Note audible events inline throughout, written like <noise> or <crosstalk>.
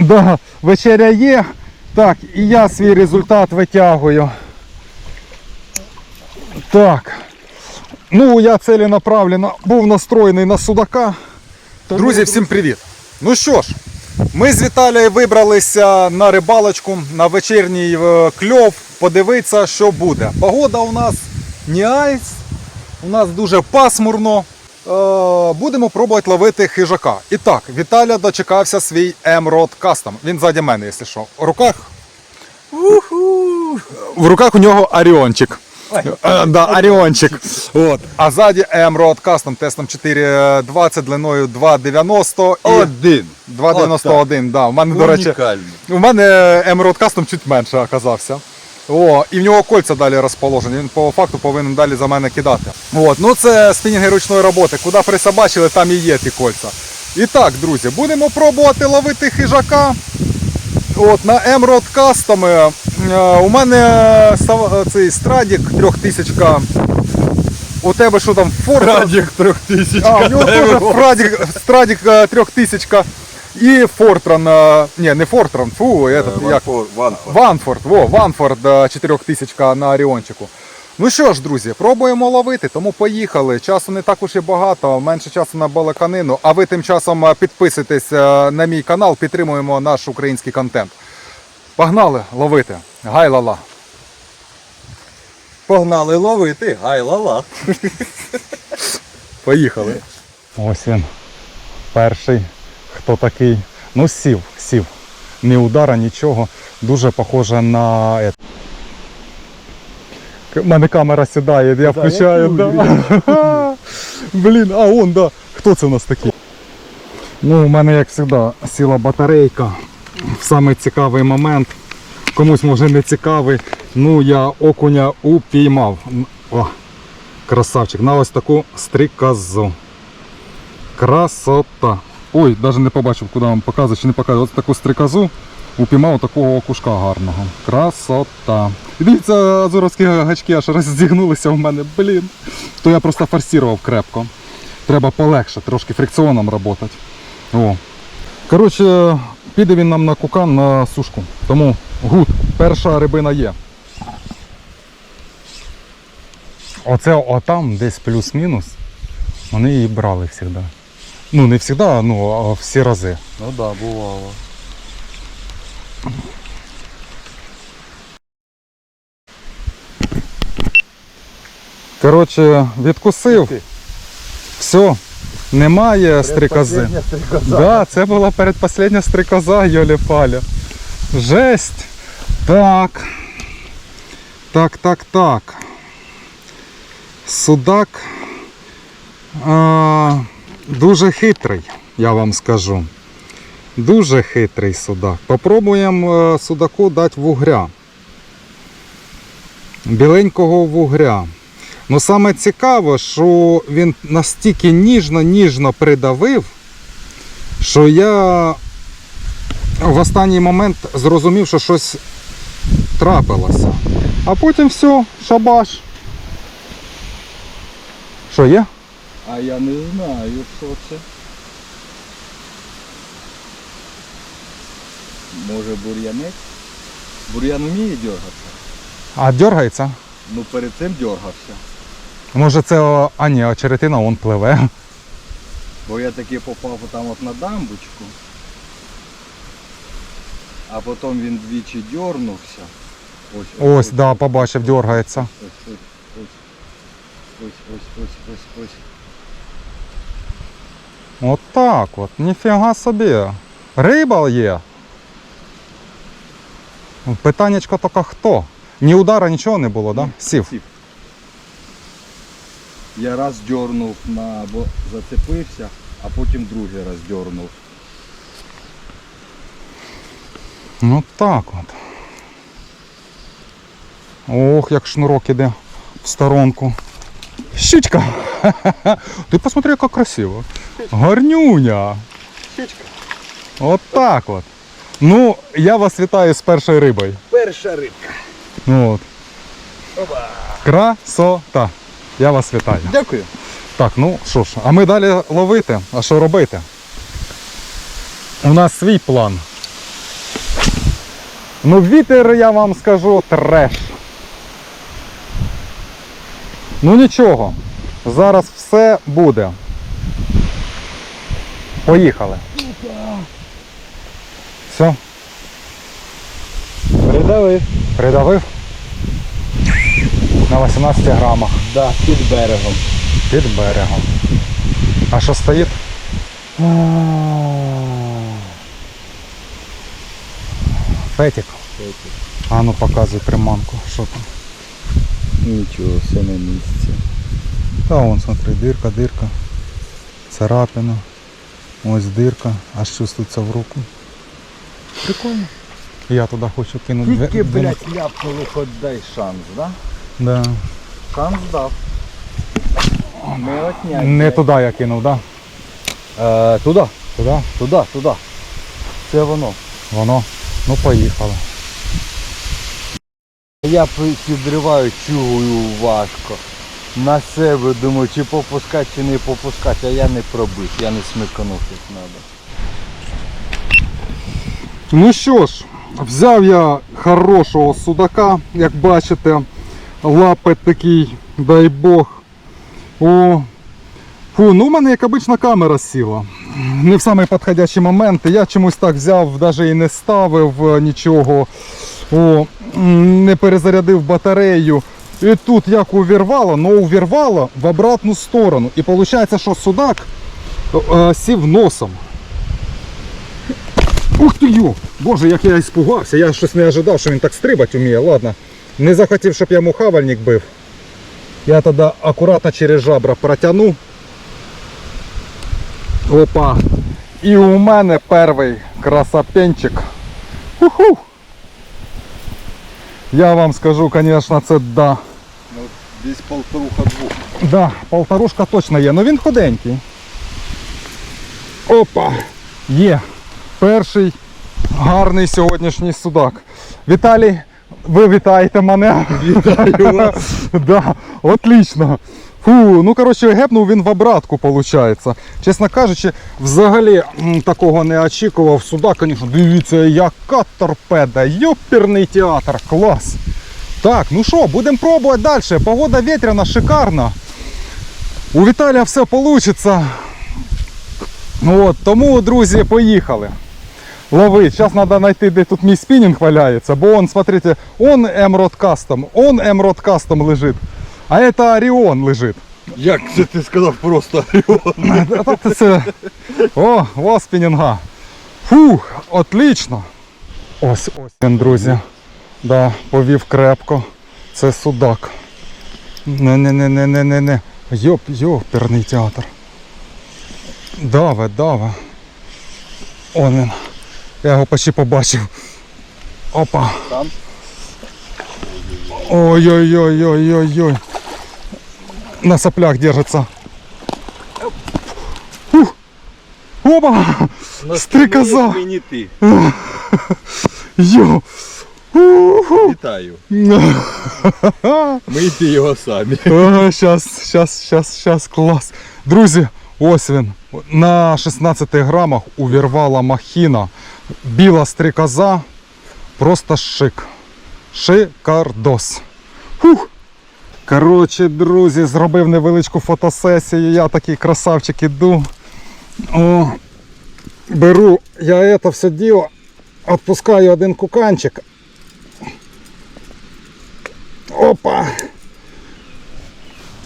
Да, вечеря є. Так, і я свій результат витягую. Так. Ну, я ціленаправленно був настроєний на судака. Друзі, всім привіт! Ну що ж, ми з Віталією вибралися на рибалочку, на вечірній е, кльов, подивитися, що буде. Погода у нас не айс, у нас дуже пасмурно. Е, будемо пробувати ловити хижака. І так, Віталя дочекався свій Emerald Custom. Він ззаді мене, якщо що. В руках. В руках у нього Оріончик. Е, Да, Оріончик. От. А ззаді Emerald Custom тестом 420 длиною 290 Один. 291. Да. У мене, до речі, у мене Emerald Custom чуть менше оказався. О, і в нього кольця далі розположені. Він по факту повинен далі за мене кидати. От, ну це спінінги ручної роботи. Куди присобачили, там і є ті кольця. І так, друзі, будемо пробувати ловити хижака. От, на Emerald Custom. е, У мене став- цей страдік 3000. У тебе що там Форд? Радік трьох тисяч. А, у нього теж Страдік е, 3000 і Фортран. е, Ні, не Фортран, фу, этот, як? Ванфор. Ванфорд, во, Ванфорд е, 4000 на Оріончику. Ну що ж, друзі, пробуємо ловити, тому поїхали. Часу не так уж і багато, менше часу на балаканину. А ви тим часом е, підписуйтесь е, на мій канал, підтримуємо наш український контент. Погнали ловити. Гай-ла-ла. Погнали ловити. Гай ла Поїхали. Ось він. Перший. Хто такий? Ну, сів, сів. Ні удара, нічого. Дуже похоже на. У мене камера сідає, я включаю. Да. <laughs> Блін, а он, да. Хто це у нас такий? Ну, у мене, як завжди, сіла батарейка. В самий цікавий момент. Комусь може не цікавий. Ну, я окуня упіймав. О, Красавчик, на ось таку стрікозу. Красота. Ой, навіть не побачив, куди вам показую, чи не показую. Ось таку стрікозу упіймав такого окушка гарного. Красота. І дивіться, азуровські гачки аж роздігнулися в мене. Блін. То я просто форсував крепко. Треба полегше, трошки фрикціоном працювати. Коротше, піде він нам на кукан на сушку. Тому гуд, перша рибина є. Оце отам десь плюс-мінус. Вони її брали завжди. Ну, не завжди, ну, а всі рази. Ну да, бувало. Коротше, відкусив. Все, немає стрикози. Да, це була передпоследня стрикоза, Йолі Паля. Жесть. Так. Так, так, так. Судак а, дуже хитрий, я вам скажу. Дуже хитрий судак. Попробуємо е, судаку дати вугря. Біленького вугря. Ну саме цікаво, що він настільки ніжно-ніжно придавив, що я в останній момент зрозумів, що щось трапилося. А потім все, шабаш. Що є? А я не знаю, що це. Може бур'янець? Бур'ян вміє дергатися? А дергається? Ну перед цим дергався. Може це. о, А ні, очеретина он пливе. Бо я таки попав там от на дамбочку. А потім він двічі дернувся. Ось, Ось, да, побачив, дергається. Ось, ось, ось. Ось, ось, ось, ось, ось. От так от, ніфіга собі. Риба є. Питаннячко тільки хто? Ні удара, нічого не було, да? Сів. Сів. Я раз дернув на бо зацепився, а потім другий раз дернув. Ну так от. Ох, як шнурок іде в сторонку. Щучка! <laughs> Ти посмотри, яка красиво. Гарнюня. Щічка. От так от. Ну, я вас вітаю з першою рибою. Перша рибка. Ну от. Красота. Я вас вітаю. Дякую. Так, ну що ж, а ми далі ловити. А що робити? У нас свій план. Ну, вітер, я вам скажу, треш. Ну нічого, зараз все буде. Поїхали. Все, Придавив. придавив. На 18 грамах Да, під берегом. під берегом. А що стоїть? Фетик. А ну показуй приманку. Що там? Нічого, все на місці. Та вон, смотри, дирка, дирка. Царапина. Ось дирка. Аж чувствується в руку. Прикольно. Я туди хочу кинути. Тільки, дві- блядь, ляпнули, хоч дай шанс, да? Да. Шанс дав. Не. Не туди я кинув, да? Е, туди, Туди? туди, туди. Це воно. Воно. Ну поїхали. Я підриваю, чую важко. На себе думаю, чи попускати, чи не попускати, а я не пробив, я не смиканув як треба. Ну що ж, взяв я хорошого судака, як бачите, лапи такий, дай Бог. О, фу, ну в мене як обична камера сіла. Не в самий підходящий момент. Я чомусь так взяв, навіть і не ставив е, нічого. О, не перезарядив батарею. І тут як увірвало, но увірвало в обратну сторону. І виходить, що судак е, сів носом. Ух ти йо! Боже, як я іспугався, я щось не ожидав, що він так стрибати вміє. Ладно. Не захотів, щоб я йому хавальник бив. Я тоді акуратно через жабра протягну. Опа. І у мене перший красапенчик. Уху. Я вам скажу, звісно, це да. Ну, десь полторуха двох. Да, полторушка точно є, але він худенький. Опа! Є. Перший гарний сьогоднішній судак. Віталій, ви вітаєте мене. Вітаю <laughs> вас. да, отлично. Фу, ну коротше, гепнув він в обратку, виходить. Чесно кажучи, взагалі такого не очікував. Судак, звісно, дивіться, яка торпеда. Йоперний театр, клас. Так, ну що, будемо пробувати далі. Погода вітряна, шикарна. У Віталія все вийде. От, тому, друзі, поїхали. Лови. Зараз треба знайти, де тут мій спінінг валяється, бо он, смотрите, он Emerald Custom, он Emerald Custom лежить, а это Оріон лежить. Як це ти сказав просто? <laughs> Це... О, о, спінінга. Фух, отлично. Ось, ось він, друзі. Да, повів крепко. Це судак. Не-не-не-не-не-не. Йоп, йоперний театр. Даве, даве. Он він. Я його почти побачив. Опа. Ой-ой-ой-ой-ой-ой. На соплях держится. Ух. Опа! Ти. Йо! Вітаю. Мийте його самі. О, Щас, щас, щас, щас, клас. Друзі, ось він. На 16 грамах увірвала махіна. Біла стрикоза. Просто шик. Шикардос. Фух. Коротше, друзі, зробив невеличку фотосесію. Я такий красавчик іду. О, беру я це все діло, відпускаю один куканчик. Опа!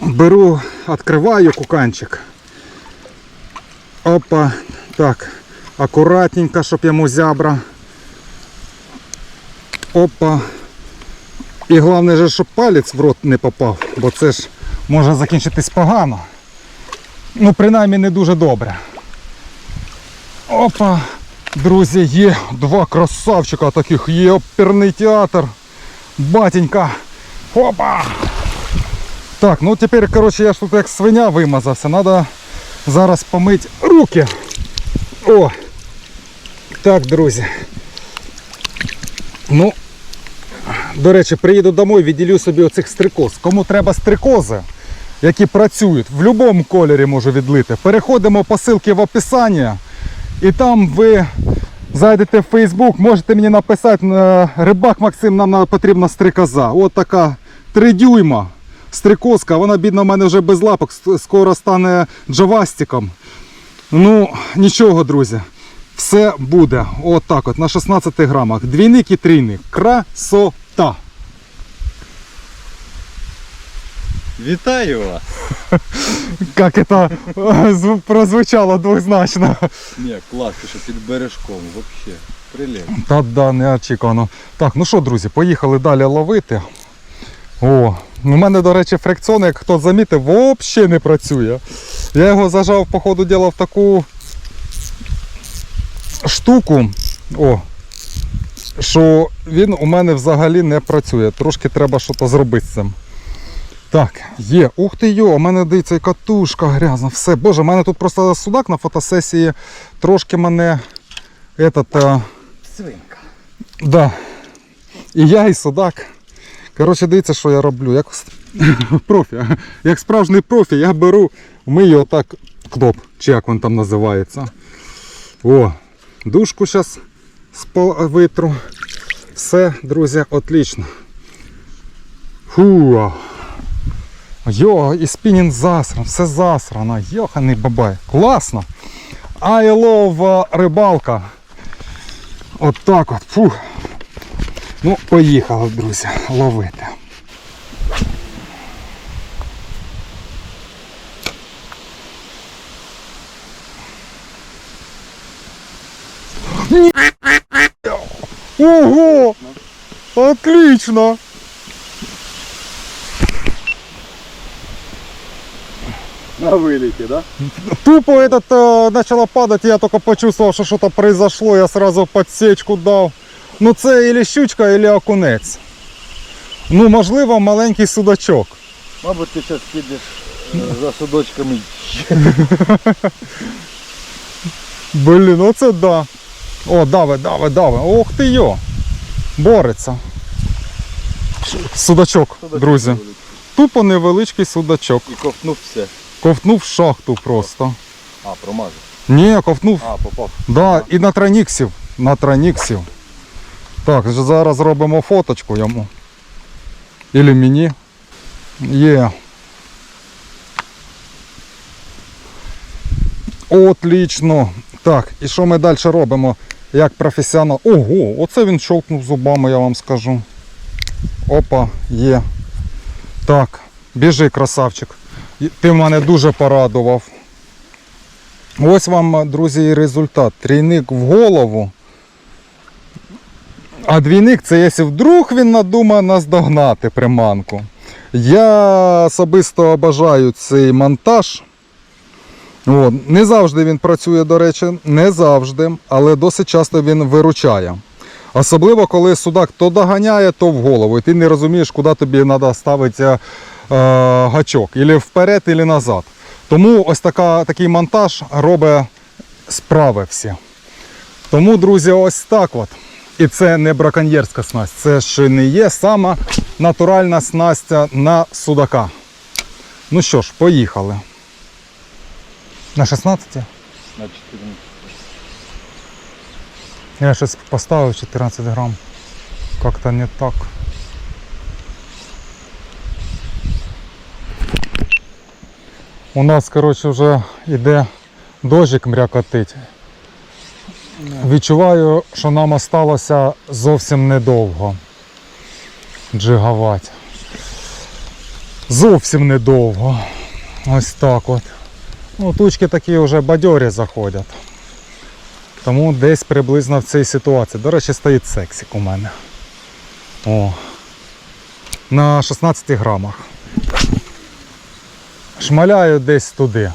Беру, відкриваю куканчик. Опа. Так. Акуратненько, щоб йому зябра. Опа. І головне, же, щоб палець в рот не попав, бо це ж може закінчитись погано. Ну, принаймні не дуже добре. Опа. Друзі, є два красавчика таких, є оперний театр. Батенька. Опа! Так, ну тепер, коротше, я ж тут як свиня вимазався. Надо зараз помити руки. О! Так, друзі. Ну, до речі, приїду домой, відділю собі оцих стрикоз. Кому треба стрикози, які працюють, в будь-якому кольорі можу відлити. Переходимо по ссылці в описання І там ви зайдете в Фейсбук, можете мені написати, е, рибак Максим, нам потрібна стрикоза. От така 3 дюйма стрикозка, вона бідна в мене вже без лапок, скоро стане джавастиком. Ну, нічого, друзі. Все буде. От так от, на 16 грамах. Двійник і трійник. Красота. Вітаю вас! Як це е, прозвучало двозначно. Ні, клас, ти що під бережком, взагалі. Прилет. Та да, неочікувано. Так, ну що, друзі, поїхали далі ловити. О, у мене, до речі, фрикціон, як хто замітив, взагалі не працює. Я його зажав, по ходу діла, в таку штуку. О, що він у мене взагалі не працює. Трошки треба щось зробити з цим. Так, є. Ух ти йо, у мене дивіться, і катушка грязна. Все. Боже, у мене тут просто судак на фотосесії трошки мене этот, е, Свинка. Да. І я, і судак. Коротше, дивіться, що я роблю. Як <laughs> профі. Як справжній профі, я беру, мию отак кноп, чи як він там називається. О, дужку зараз витру. Все, друзі, отлично. Фу. Йо, і спінінг засран, все засрано. Йоханий бабай. Класно. I love рибалка. От так от. Фух. Ну, поїхали, друзі, ловити. Ого! Отлично! <laughs> На виліті, да? Тупо этот э, начало падать, я только почувствовал, что что-то произошло, я сразу подсечку дав. Ну це или щучка, или окунець. Ну, можливо, маленький судачок. Мабуть, ти зараз підеш е, за судочками. <laughs> Блін, оце да. О, дави, дави, дави. Ох ти йо. Бореться. Судачок, друзі. Тупо невеличкий судачок. І ковтнув все. Ковтнув шахту просто. А, промазав. Ні, ковтнув. А, попав. Да, і на траніксів. На траніксів. Так, зараз робимо фоточку йому. Ілі мені. Є. Отлично. Так, і що ми далі робимо? Як професіонал. Ого, оце він щолкнув зубами, я вам скажу. Опа, є. Так, біжи, красавчик. Ти мене дуже порадував. Ось вам, друзі, і результат. Трійник в голову. А двійник це якщо вдруг він надумає наздогнати приманку. Я особисто бажаю цей монтаж. От. Не завжди він працює, до речі, не завжди, але досить часто він виручає. Особливо, коли судак то доганяє, то в голову. І ти не розумієш, куди тобі треба ставити е, гачок. Ілі вперед, ілі назад. Тому ось така, такий монтаж робить справи всі. Тому, друзі, ось так от. І це не браконьєрська снасть, це ще не є сама натуральна снасть на судака. Ну що ж, поїхали. На 16? На 14. Я щось поставив 14 грам. Как-то не так. У нас, коротше, вже йде дощик мрякотить. Відчуваю, що нам осталося зовсім недовго джигувати. Зовсім недовго. Ось так от. Ну, тучки такі вже бадьорі заходять. Тому десь приблизно в цій ситуації. До речі, стоїть сексік у мене. О. На 16 грамах. Шмаляю десь туди.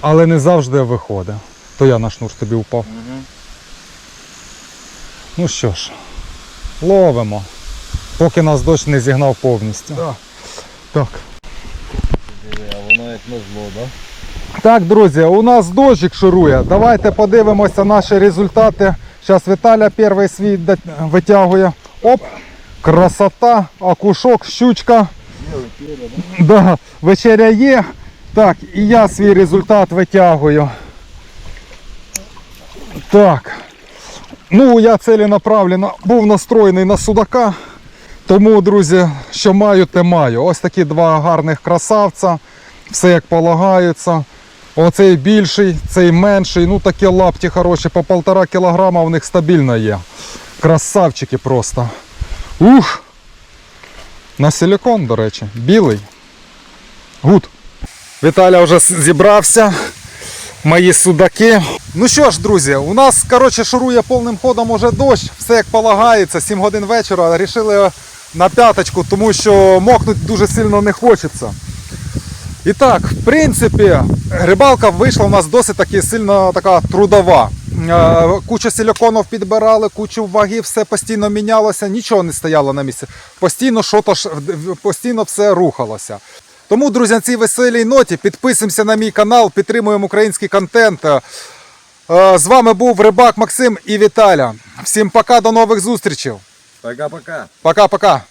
Але не завжди виходить. То я на шнур тобі впав. Угу. Ну що ж, ловимо. Поки нас дощ не зігнав повністю. Да. Так. Воно як назло, да? Так, друзі, у нас дощик шурує. Давайте подивимося наші результати. Зараз Віталя перший свій витягує. Оп! Красота, окушок, щучка. Да, вечеря є. Так, і я свій результат витягую. Так. Ну, я ціленаправленно був настроєний на судака. Тому, друзі, що маю, те маю. Ось такі два гарних красавця. Все як полагається. Оцей більший, цей менший. Ну такі лапті хороші, по полтора кілограма у них стабільно є. Красавчики просто. Ух! На силікон, до речі, білий. Гуд. Віталя вже зібрався. Мої судаки. Ну що ж, друзі, у нас коротше шурує повним ходом уже дощ, все як полагається, 7 годин вечора. Рішили на п'яточку, тому що мокнути дуже сильно не хочеться. І так, в принципі, рибалка вийшла у нас досить таки сильно така трудова. Е, Кучу силіконів підбирали, кучу ваги, все постійно мінялося, нічого не стояло на місці. Постійно що-то постійно все рухалося. Тому, друзі, на цій веселій ноті підписуємося на мій канал, підтримуємо український контент. Е, З вами був Рибак Максим і Віталя. Всім пока, до нових зустрічей. Пока-пока. Пока-пока.